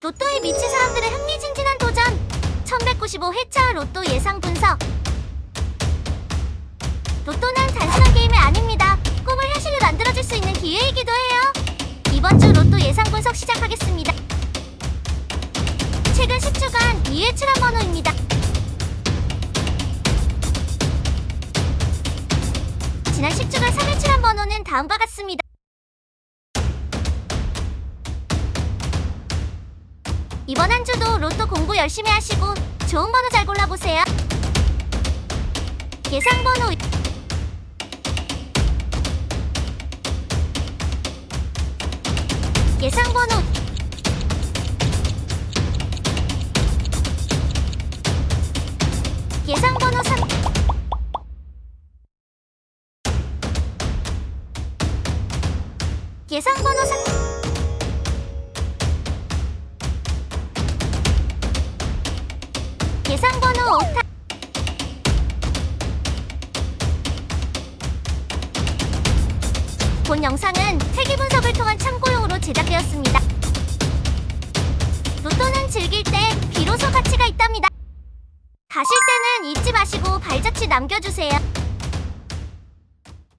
로또에 미친 사람들의 흥미진진한 도전. 1195 회차 로또 예상 분석. 로또는 단순한 게임이 아닙니다. 꿈을 현실로 만들어줄 수 있는 기회이기도 해요. 이번 주 로또 예상 분석 시작하겠습니다. 최근 10주간 2회 출한 번호입니다. 지난 10주간 3회 출한 번호는 다음과 같습니다 이번 한 주도 로또 공부 열심히 하시고 좋은 번호 잘 골라보세요. 예상 번호 예상 번호 예상 번호 3 예상 번호 3 예상 번호 5타 본 영상은 회계 분석을 통한 참고용으로 제작되었습니다. 로또는 즐길 때 비로소 가치가 있답니다. 가실 때는 잊지 마시고 발자취 남겨주세요.